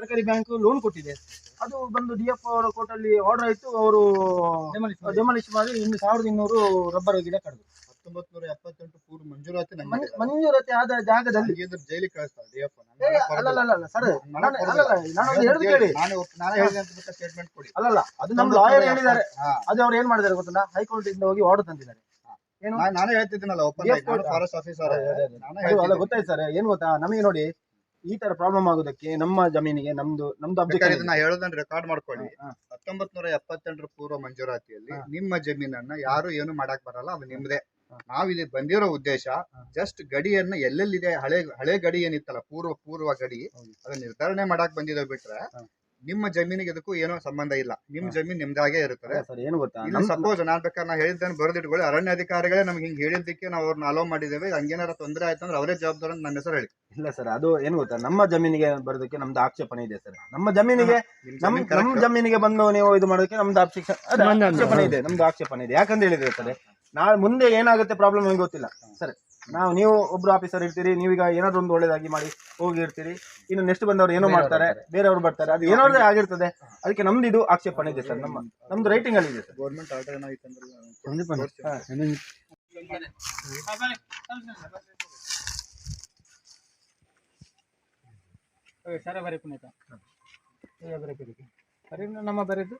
ಸರ್ಕಾರಿ bank loan ಕೊಟ್ಟಿದೆ. ಅದು ಬಂದು ಡಿ ಎಫ್ ಅವರ ಕೋರ್ಟಲ್ಲಿ ಆರ್ಡರ್ ಆಯ್ತು ಅವರು ಡೆಮಾಲಿಷ್ ಮಾಡಿ. ಇನ್ನು ಸಾವಿರದ ಇನ್ನೂರು ರಬ್ಬರ್ ಗಿಡ ಕಡಿದು. ಹತ್ತೊಂಬತ್ ನೂರ ಎಪ್ಪತ್ತೆಂಟು ಪೂರ್ವ ಮಂಜೂರಾತಿ ಮಂಜೂರಾತಿ ಆದ ಜಾಗದಲ್ಲಿ. ಜೈಲಿ ಜೈಲಿಗೆ ಕಳಿಸ್ತಾರೆ ಡಿ ಎಫ್ ಏ, ಅಲ್ಲಲ್ಲ ಅಲ್ಲಲ್ಲ ಸರ್ ನಾನು ನಾನು ಹೇಳುದು ಕೇಳಿ. ನಾನು ನಾನು ಹೇಳಿದೆ ಅಂತ ಸ್ಟೇಟ್ಮೆಂಟ್ ಕೊಡಿ. ಅಲ್ಲಲ್ಲ ಅದು ನಮ್ಮ ಲಾಯರ್ ಹೇಳಿದ್ದಾರೆ. ಅದು ಅವ್ರು ಏನ್ ಮಾಡಿದ್ದಾರೆ ಗೊತ್ತಲ್ಲ? ಹೈಕೋರ್ಟ್ ಇಂದ ಹೋಗಿ ಆರ್ಡರ್ ತಂದಿದ್ದಾರೆ. ಏನು? ನಾನ್- ಹೇಳ್ತಿದ್ದೀನಲ್ಲ. Forest officer. ಗೊತ್ತಾಯ್ತು ಸರ್. ಏನ್ ಗೊತ್ತಾ? ನಮಗೆ ನೋಡಿ ಈ ತರ ಪ್ರಾಬ್ಲಮ್ ಆಗೋದಕ್ಕೆ ನಮ್ಮ ಜಮೀನಿಗೆ ನಮ್ದು ನಮ್ದು ಬೇಕಾದ್ರೆ ಇದನ್ನ ಹೇಳೋದನ್ನ ರೆಕಾರ್ಡ್ ಮಾಡ್ಕೊಳ್ಳಿ. ಹತ್ತೊಂಬತ್ ನೂರ ಎಪ್ಪತ್ತೆಂಟರ ಪೂರ್ವ ಮಂಜೂರಾತಿಯಲ್ಲಿ ನಿಮ್ಮ ಜಮೀನನ್ನ ಯಾರು ಏನು ಮಾಡಕ್ ಬರಲ್ಲ ಅದು ನಿಮ್ದೇ. ನಾವಿಲ್ಲಿ ಬಂದಿರೋ ಉದ್ದೇಶ ಜಸ್ಟ್ ಗಡಿಯನ್ನ ಎಲ್ಲೆಲ್ಲಿದೆ ಹಳೆ ಹಳೆ ಗಡಿ ಏನಿತ್ತಲ್ಲ ಪೂರ್ವ ಪೂರ್ವ ಗಡಿ. ಅದನ್ನ ನಿರ್ಧಾರಣೆ ಮಾಡಕ್ ಬಂದಿದ್ದೇವೆ ಬಿಟ್ರೆ. ನಿಮ್ಮ ಜಮೀನಿಗೆ ಇದಕ್ಕೂ ಏನೋ ಸಂಬಂಧ ಇಲ್ಲ. ನಿಮ್ ಜಮೀನ್ ನಿಮ್ದಾಗೆ ಇರುತ್ತದೆ. ಸರ್ ಏನು ಗೊತ್ತಾ? ಇಲ್ಲಿ ಸಪೋಸ್ ನಾನ್ ಬೇಕಾದ್ರೆ ನಾ ಹೇಳಿದ್ದೇನೆ ಬರೆದಿಟ್ಕೊಳ್ಳಿ. ಅರಣ್ಯ ಅಧಿಕಾರಿಗಳೇ ನಮ್ಗೆ ಹಿಂಗ್ ಹೇಳಿದ್ದಕ್ಕೆ ನಾವು ಅವ್ರನ್ನ ಅಲೋ ಮಾಡಿದ್ದೇವೆ. ಹಂಗೇನಾರ ತೊಂದರೆ ಆಯ್ತು ಅಂದ್ರೆ ಅವರೇ ಜವಾಬ್ದಾರ ನನ್ನ ಹೆಸರು ಹೇಳಿ. ಇಲ್ಲ ಸರ್ ಅದು ಏನು ಗೊತ್ತಾ? ನಮ್ಮ ಜಮೀನಿಗೆ ಬರೋದಕ್ಕೆ ನಮ್ದು ಆಕ್ಷೇಪಣೆ ಇದೆ ಸರ್. ನಮ್ಮ ಜಮೀನಿಗೆ ನಿಮ್ ನಮ್ ಜಮೀನ್ ಜಮೀನಿಗೆ ಬಂದು ನೀವು ಇದು ಮಾಡೋದಕ್ಕೆ ನಮ್ದು ಆಕ್ಷೇಪ ಅದೇ ಆಕ್ಷೇಪಣೆ ಇದೆ ನಮ್ದು ಆಕ್ಷೇಪಣೆ ಇದೆ. ಯಾಕಂದ್ರೆ ಹೇಳಿದ್ರೆ ಸರ್ ನಾಳೆ ಮುಂದೆ ಏನಾಗುತ್ತೆ ಪ್ರಾಬ್ಲಮ್ ನಮಗೆ ಗೊತ್ತಿಲ್ಲ. ಸರ್ ನಾವು ನೀವು ಒಬ್ರು ಆಫೀಸರ್ ಇರ್ತೀರಿ ನೀವೀಗ ಏನಾದ್ರು ಒಂದು ಒಳ್ಳೇದಾಗಿ ಮಾಡಿ ಹೋಗಿರ್ತೀರಿ ಇನ್ನು ನೆಕ್ಸ್ಟ್ ಬಂದವರು ಏನೋ ಮಾಡ್ತಾರೆ ಬೇರೆಯವ್ರು ಬರ್ತಾರೆ. ಅದು ಏನಾದ್ರು ಆಗಿರ್ತದೆ. ಅದಕ್ಕೆ ನಮ್ದು ಇದು ಆಕ್ಷೇಪಣೆ ಇದೆ ಸರ್ ನಮ್ಮ ನಮ್ದು ರೈಟಿಂಗ್ ಅಲ್ಲಿ ಇದೆ ಸರ್. ಗೌರ್ಮೆಂಟ್ ಆರ್ಡರ್ ಸರ ಬರೀ ಪುನೀತ. ಬರೀ ನಮ್ಮ ಬರೀದು.